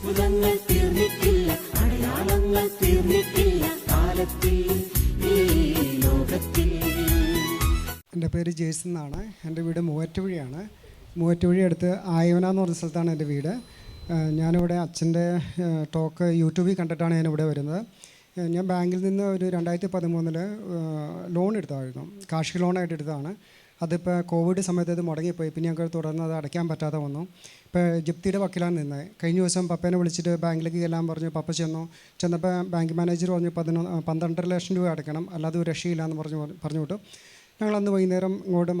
അത്ഭുതങ്ങൾ തീർന്നിട്ടില്ല അടയാളങ്ങൾ തീർന്നിട്ടില്ല കാലത്തിൽ എന്റെ പേര് ജേസൺ എന്നാണ്. എന്റെ വീട് മൂവാറ്റുപുഴയാണ്. മൂവാറ്റുപുഴ അടുത്ത് ആയവന എന്ന് പറഞ്ഞ സ്ഥലത്താണ് എന്റെ വീട്. ഞാനിവിടെ അച്ഛന്റെ ടോക്ക് യൂട്യൂബിൽ കണ്ടിട്ടാണ് ഞാൻ ഇവിടെ വരുന്നത് ഞാൻ ബാങ്കിൽ നിന്ന് ഒരു രണ്ടായിരത്തി പതിമൂന്നിൽ ലോൺ എടുത്തായിരുന്നു കാർഷിക ലോണായിട്ട് എടുത്തതാണ്. അതിപ്പോൾ കോവിഡ് സമയത്ത് അത് മുടങ്ങിപ്പോയി. പിന്നെ ഞങ്ങൾക്ക് തുടർന്ന് അത് അടയ്ക്കാൻ പറ്റാതെ വന്നു. ഇപ്പോൾ ജപ്തിയുടെ വക്കിലാണ് നിന്നത് കഴിഞ്ഞ ദിവസം പപ്പേനെ വിളിച്ചിട്ട് ബാങ്കിലേക്ക് ചെല്ലാൻ പറഞ്ഞു. പപ്പ ചെന്നു. ചെന്നപ്പോൾ ബാങ്ക് മാനേജർ പറഞ്ഞു പതിനൊന്ന് പന്ത്രണ്ടര ലക്ഷം രൂപ അടയ്ക്കണം. അല്ലാതെ ഒരു രക്ഷയില്ല എന്ന് പറഞ്ഞു പറഞ്ഞു വിട്ടു. ഞങ്ങൾ അന്ന് വൈകുന്നേരം ഇങ്ങോട്ട്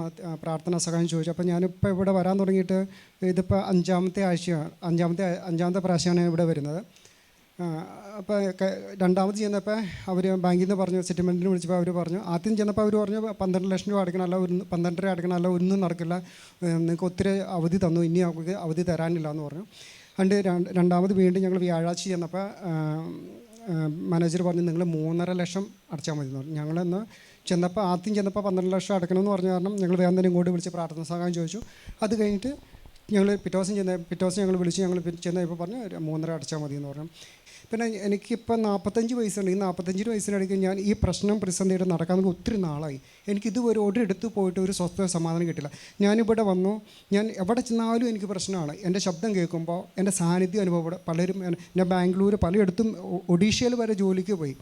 പ്രാർത്ഥനാ സഹായം ചോദിച്ചു. അപ്പോൾ ഞാനിപ്പോൾ ഇവിടെ വരാൻ തുടങ്ങിയിട്ട് ഇതിപ്പോൾ അഞ്ചാമത്തെ ആഴ്ചയാണ് അഞ്ചാമത്തെ അഞ്ചാമത്തെ പ്രാവശ്യമാണ് ഇവിടെ വരുന്നത്. അപ്പോൾ രണ്ടാമത് ചെന്നപ്പോൾ അവർ ബാങ്കിൽ നിന്ന് പറഞ്ഞു സെറ്റിൽമെന്റിന് വിളിച്ചപ്പോൾ അവർ പറഞ്ഞു ആദ്യം ചെന്നപ്പോൾ അവർ പറഞ്ഞു പന്ത്രണ്ട് ലക്ഷം രൂപ അടയ്ക്കണം അല്ല ഒരു പന്ത്രണ്ടര അടയ്ക്കണം അല്ല ഒന്നും നടക്കില്ല. നിങ്ങൾക്ക് ഒത്തിരി അവധി തന്നു ഇനി അവർക്ക് അവധി തരാനില്ല എന്ന് പറഞ്ഞു. അണ്ട് രണ്ട് രണ്ടാമത് വീണ്ടും ഞങ്ങൾ വ്യാഴാഴ്ച ചെന്നപ്പോൾ മാനേജർ പറഞ്ഞു നിങ്ങൾ മൂന്നര ലക്ഷം അടച്ചാൽ മതി എന്ന് പറഞ്ഞു. ഞങ്ങളെന്ന് ചെന്നപ്പോൾ ആദ്യം ചെന്നപ്പോൾ പന്ത്രണ്ട് ലക്ഷം അടയ്ക്കണമെന്ന് പറഞ്ഞ കാരണം ഞങ്ങൾ വേഗം തന്നെ ഇങ്ങോട്ട് വിളിച്ച് പ്രാർത്ഥന സഹായം ചോദിച്ചു. അത് കഴിഞ്ഞിട്ട് ഞങ്ങൾ പിറ്റേ ദിവസം ചെന്ന പിറ്റേ ദിവസം ഞങ്ങൾ വിളിച്ച് ഞങ്ങൾ ചെന്നപ്പോൾ പറഞ്ഞു മൂന്നര അടച്ചാൽ മതി എന്ന് പറഞ്ഞു. പിന്നെ എനിക്കിപ്പോൾ നാൽപ്പത്തഞ്ച് വയസ്സുണ്ട്. ഈ നാൽപ്പത്തഞ്ച് വയസ്സിനിടയ്ക്ക് ഞാൻ ഈ പ്രശ്നം പ്രതിസന്ധിയായിട്ട് നടക്കാൻ തുടങ്ങി ഒത്തിരി നാളായി. എനിക്കിതുവരെ ഒരിടത്ത് പോയിട്ട് ഒരു സ്വസ്ഥ സമാധാനം കിട്ടില്ല ഞാനിവിടെ വന്നു. ഞാൻ എവിടെ ചെന്നാലും എനിക്ക് പ്രശ്നമാണ്. എന്റെ ശബ്ദം കേൾക്കുമ്പോൾ എന്റെ സാന്നിധ്യം അനുഭവപ്പെടും പലരും ഞാൻ ബാംഗ്ലൂർ പലയിടത്തും ഒഡീഷയിൽ വരെ ജോലിക്ക് പോയി.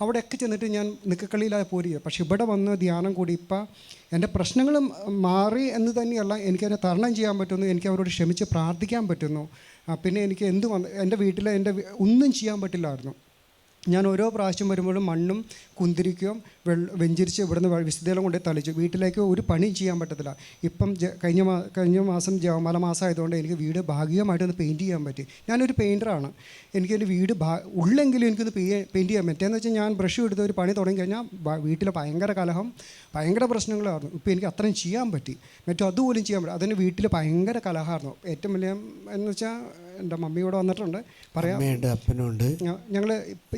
അവിടെയൊക്കെ ചെന്നിട്ട് ഞാൻ നിക്കക്കളിയിലായി പോരുക. പക്ഷെ ഇവിടെ വന്ന് ധ്യാനം കൂടി ഇപ്പം എന്റെ പ്രശ്നങ്ങൾ മാറി എന്ന് തന്നെയല്ല എനിക്കതിനെ തരണം ചെയ്യാൻ പറ്റുന്നു എനിക്ക് അവരോട് ക്ഷമിച്ച് പ്രാർത്ഥിക്കാൻ പറ്റുന്നു. പിന്നെ എനിക്ക് എന്ത് വന്ന് എന്റെ വീട്ടിൽ എന്റെ ഒന്നും ചെയ്യാൻ പറ്റില്ലായിരുന്നു. ഞാൻ ഓരോ പ്രാവശ്യം വരുമ്പോഴും മണ്ണും കുന്തിരിക്കുകയും വെള്ള വെഞ്ചിരിച്ച് ഇവിടുന്ന് വിശുദ്ധയിലും കൊണ്ട് തളിച്ചു. വീട്ടിലേക്ക് ഒരു പണിയും ചെയ്യാൻ പറ്റത്തില്ല. ഇപ്പം കഴിഞ്ഞ മാ കഴിഞ്ഞ മാസം ജവമാല മാസം ആയതുകൊണ്ട് എനിക്ക് വീട് ഭാഗികമായിട്ടൊന്ന് പെയിന്റ് ചെയ്യാൻ പറ്റി. ഞാനൊരു പെയിന്ററാണ്. എനിക്കെന്റെ വീട് ഭാ ഉള്ളെങ്കിലും എനിക്കൊന്ന് പെയിന്റ് ചെയ്യാൻ പറ്റിയെന്ന് വെച്ചാൽ ഞാൻ ബ്രഷ് എടുത്ത് ഒരു പണി തുടങ്ങി കഴിഞ്ഞാൽ വീട്ടിലെ ഭയങ്കര കലഹം ഭയങ്കര പ്രശ്നങ്ങളായിരുന്നു. ഇപ്പോൾ എനിക്ക് അത്രയും ചെയ്യാൻ പറ്റി. മറ്റും അതുപോലും ചെയ്യാൻ പറ്റും അതിന് വീട്ടിൽ ഭയങ്കര കലഹമായിരുന്നു. ഏറ്റവും വലിയ എന്ന് വെച്ചാൽ എന്റെ മമ്മി ഇവിടെ വന്നിട്ടുണ്ട്. പറയാം. അമ്മയുണ്ട് അപ്പനുണ്ട്. ഞങ്ങൾ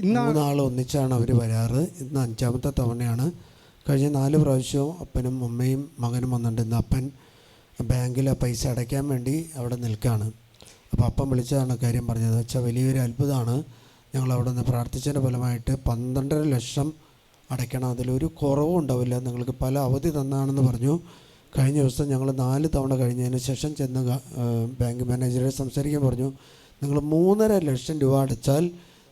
ഇന്ന് മൂന്നാൾ ഒന്നിച്ചാണ് അവർ വരാറ്. ഇന്ന് അഞ്ചാമത്തെ തവണയാണ്. കഴിഞ്ഞ നാല് പ്രാവശ്യവും അപ്പനും അമ്മയും മകനും വന്നിട്ടുണ്ട്. ഇന്ന് അപ്പൻ ബാങ്കിൽ ആ പൈസ അടയ്ക്കാൻ വേണ്ടി അവിടെ നിൽക്കുകയാണ് അപ്പോൾ അപ്പം വിളിച്ചതാണ് കാര്യം പറഞ്ഞത്. വെച്ചാൽ വലിയൊരു അത്ഭുതമാണ് ഞങ്ങൾ അവിടെ നിന്ന് പ്രാർത്ഥിച്ചതിന്റെ ഫലമായിട്ട് പന്ത്രണ്ടര ലക്ഷം അടയ്ക്കണം. അതിലൊരു കുറവും ഉണ്ടാവില്ല നിങ്ങൾക്ക് പല അവധി തന്നാണെന്ന് പറഞ്ഞു. കഴിഞ്ഞ ദിവസം ഞങ്ങൾ നാല് തവണ കഴിഞ്ഞതിന് ശേഷം ചെന്ന് ബാങ്ക് മാനേജറെ സംസാരിക്കാൻ പറഞ്ഞു. നിങ്ങൾ മൂന്നര ലക്ഷം രൂപ അടച്ചാൽ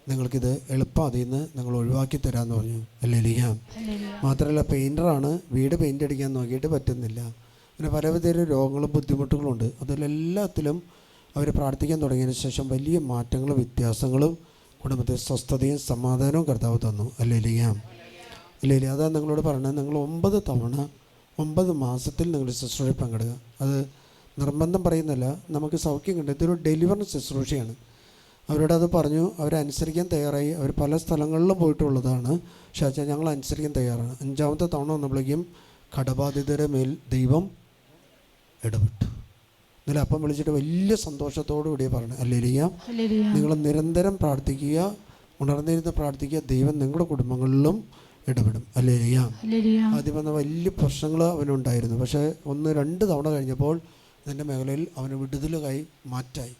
നിങ്ങൾക്കിത് എളുപ്പം അതിൽ നിന്ന് നിങ്ങൾ ഒഴിവാക്കി തരാമെന്ന് പറഞ്ഞു. അല്ലേ മാത്രമല്ല പെയിന്ററാണ് വീട് പെയിന്റ് അടിക്കാൻ നോക്കിയിട്ട് പറ്റുന്നില്ല. പിന്നെ പലവിധ രോഗങ്ങളും ബുദ്ധിമുട്ടുകളും ഉണ്ട്. അതിലെല്ലാത്തിലും അവർ പ്രാർത്ഥിക്കാൻ തുടങ്ങിയതിന് ശേഷം വലിയ മാറ്റങ്ങളും വ്യത്യാസങ്ങളും കുടുംബത്തിൽ സ്വസ്ഥതയും സമാധാനവും കർത്താവ് തന്നു. അല്ലേ ലിയാം അതാണ് നിങ്ങളോട് പറഞ്ഞത് നിങ്ങൾ ഒമ്പത് തവണ ഒമ്പത് മാസത്തിൽ നിങ്ങൾ ശുശ്രൂഷ പങ്കെടുക്കുക. അത് നിർബന്ധം പറയുന്നില്ല നമുക്ക് സൗഖ്യം കിട്ടും. ഇതൊരു ഡെലിവറി ശുശ്രൂഷയാണ്. അവരോട് അത് പറഞ്ഞു. അവരനുസരിക്കാൻ തയ്യാറായി. അവർ പല സ്ഥലങ്ങളിലും പോയിട്ടുള്ളതാണ്. പക്ഷേ ഞങ്ങൾ അനുസരിക്കാൻ തയ്യാറാണ്. അഞ്ചാമത്തെ തവണ വന്നപ്പോഴേക്കും കടബാധിതരുടെ മേൽ ദൈവം ഇടപെട്ടു. ഇന്നലെ അപ്പം വിളിച്ചിട്ട് വലിയ സന്തോഷത്തോടു കൂടി പറഞ്ഞു അല്ലേലിയ നിങ്ങൾ നിരന്തരം പ്രാർത്ഥിക്കുക. ഉണർന്നിരുന്ന് പ്രാർത്ഥിക്കുക. ദൈവം നിങ്ങളുടെ കുടുംബങ്ങളിലും ഇടപെടും. അല്ലേലിയ ആദ്യം വന്ന വലിയ പ്രശ്നങ്ങൾ അവനുണ്ടായിരുന്നു. പക്ഷേ ഒന്ന് രണ്ട് തവണ കഴിഞ്ഞപ്പോൾ ഇതിന്റെ മേഖലയിൽ അവന് വിടുതലുകായി മാറ്റായി.